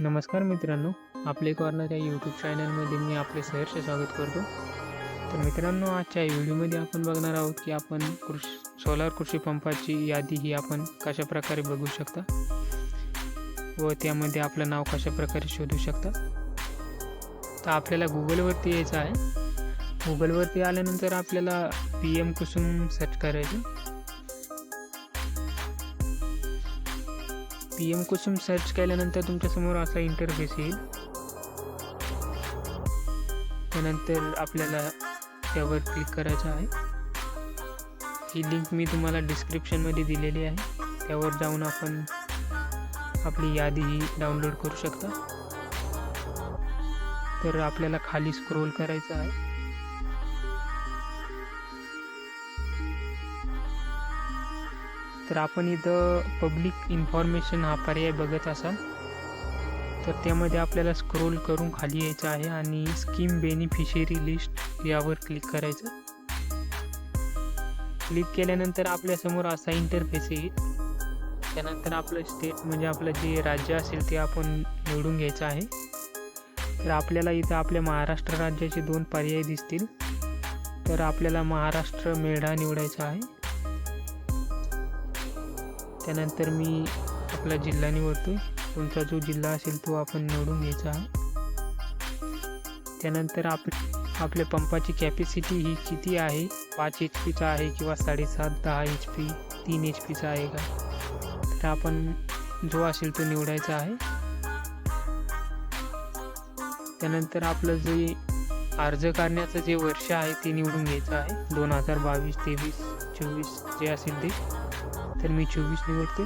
नमस्कार मित्रांनो आपले कॉर्नर या यूट्यूब चॅनलमध्ये मी आपले सहर्ष स्वागत करतो. तर मित्रांनो आजच्या व्हिडिओमध्ये आपण बघणार आहोत की आपण कृषी सोलार कृषी पंपाची यादी ही आपण कशा प्रकारे बघू शकता? व त्यामध्ये आपलं नाव कशा प्रकारे शोधू शकता? तर आपल्याला गुगलवरती यायचं आहे. गुगलवरती आल्यानंतर आपल्याला पी एम कुसुम सर्च करायचं पी एम कुसुम सर्च केल्यानंतर तुमच्यासमोर असा इंटरफेस येईल. त्यानंतर आपल्याला त्यावर क्लिक करायचं आहे. ही लिंक मी तुम्हाला डिस्क्रिप्शनमध्ये दिलेली आहे. त्यावर जाऊन आपण आपली यादी ही डाउनलोड करू शकता. तर आपल्याला खाली स्क्रोल करायचं आहे. तर आपण इथं पब्लिक इन्फॉर्मेशन हा पर्याय बघत असाल. तर त्यामध्ये आपल्याला स्क्रोल करून खाली यायचं आहे आणि स्कीम बेनिफिशियरी लिस्ट यावर क्लिक करायचं. क्लिक केल्यानंतर आपल्यासमोर असा इंटरफेस येईल. त्यानंतर आपलं स्टेट म्हणजे आपलं जे राज्य असेल ते आपण निवडून घ्यायचं आहे. तर आपल्याला इथं आपल्या महाराष्ट्र राज्याचे दोन पर्याय दिसतील. तर आपल्याला महाराष्ट्र मेढा निवडायचा आहे. त्यानंतर मी आपला जिल्हा निवडतो तुमचा जो जिल्हा असेल तो आपण निवडून घ्यायचा. आहे त्यानंतर आप आपल्या पंपाची कॅपॅसिटी ही किती आहे? पाच एच पीचा आहे किंवा साडेसात दहा एच पी तीन एच पीचा आहे का? तर आपण जो असेल तो निवडायचा आहे. त्यानंतर आपलं जे अर्ज करण्याचं जे वर्ष आहे ते निवडून घ्यायचं आहे. दोन हजार बावीस तेवीस चोवीस जे असेल ते. तर मी चोवीस निवडतो.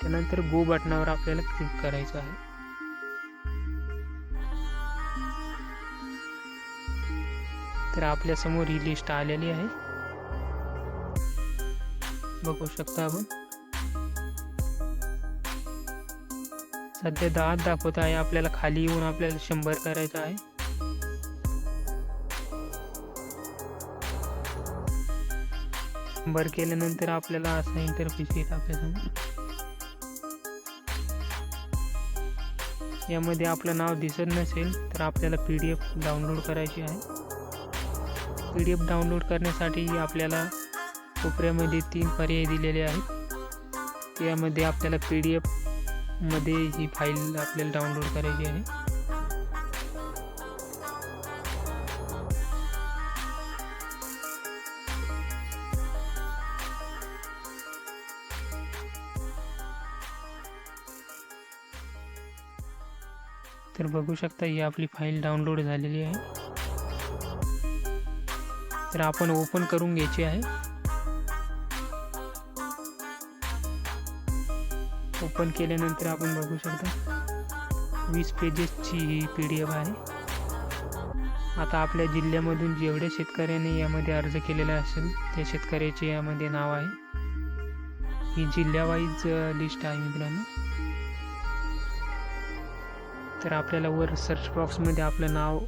त्यानंतर गो बटनावर आपल्याला क्लिक करायचं आहे. तर आपल्यासमोर ही लिस्ट आलेली आहे. बघू शकता आपण. सध्या दहा दाखवत आहे. आपल्याला खाली येऊन आपल्याला शंभर करायचं आहे. बर केल्यानंतर आपल्याला असा इंटरफेस येत आपल्यासमोर. यामध्ये आपलं नाव दिसत नसेल तर आपल्याला पी डी एफ डाउनलोड करायची आहे. पी डी एफ डाउनलोड करण्यासाठी आपल्याला कोपऱ्यामध्ये तीन पर्याय दिलेले आहेत. यामध्ये आपल्याला पी डी एफमध्ये ही फाईल आपल्याला डाउनलोड करायची आहे. तर बघू शकता ही आपली फाईल डाउनलोड झालेली आहे. तर आपण ओपन करून घ्यायची आहे. ओपन केल्यानंतर आपण बघू शकता वीस पेजेसची ही पी डी एफ आहे. आता आपल्या जिल्ह्यामधून जेवढ्या शेतकऱ्यांनी यामध्ये अर्ज केलेला असेल त्या शेतकऱ्याचे यामध्ये नाव आहे. ही जिल्ह्यावाईज लिस्ट आहे मित्रांनो. तर आपल्याला वर सर्च बॉक्समध्ये आपलं नाव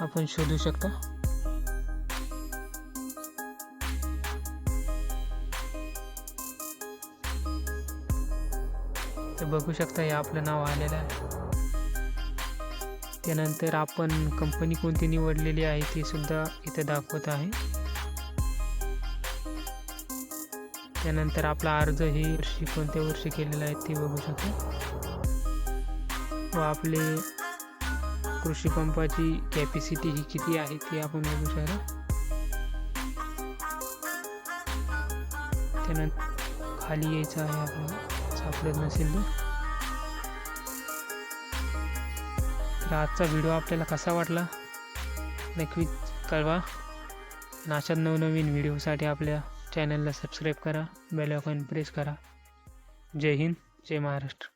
आपण शोधू शकता. तर बघू शकता हे आपलं नाव आलेलं आहे. त्यानंतर आपण कंपनी कोणती निवडलेली आहे ती सुद्धा इथं दाखवत आहे. त्यानंतर आपला अर्ज हे वर्षी कोणत्या वर्षी केलेला आहे ते बघू शकतो. व आपले कृषी पंपाची कॅपॅसिटी ही किती आहे ती आपण बघू शकतो. त्यानंतर खाली यायचं आहे आपल्याला सापडत नसेल तर. तर आजचा व्हिडिओ आपल्याला कसा वाटला? नक्कीच कळवा. नाशात नवनवीन व्हिडिओसाठी आपल्या चॅनलला सबस्क्राईब करा बेल आयकॉन प्रेस करा. जय हिंद जय महाराष्ट्र.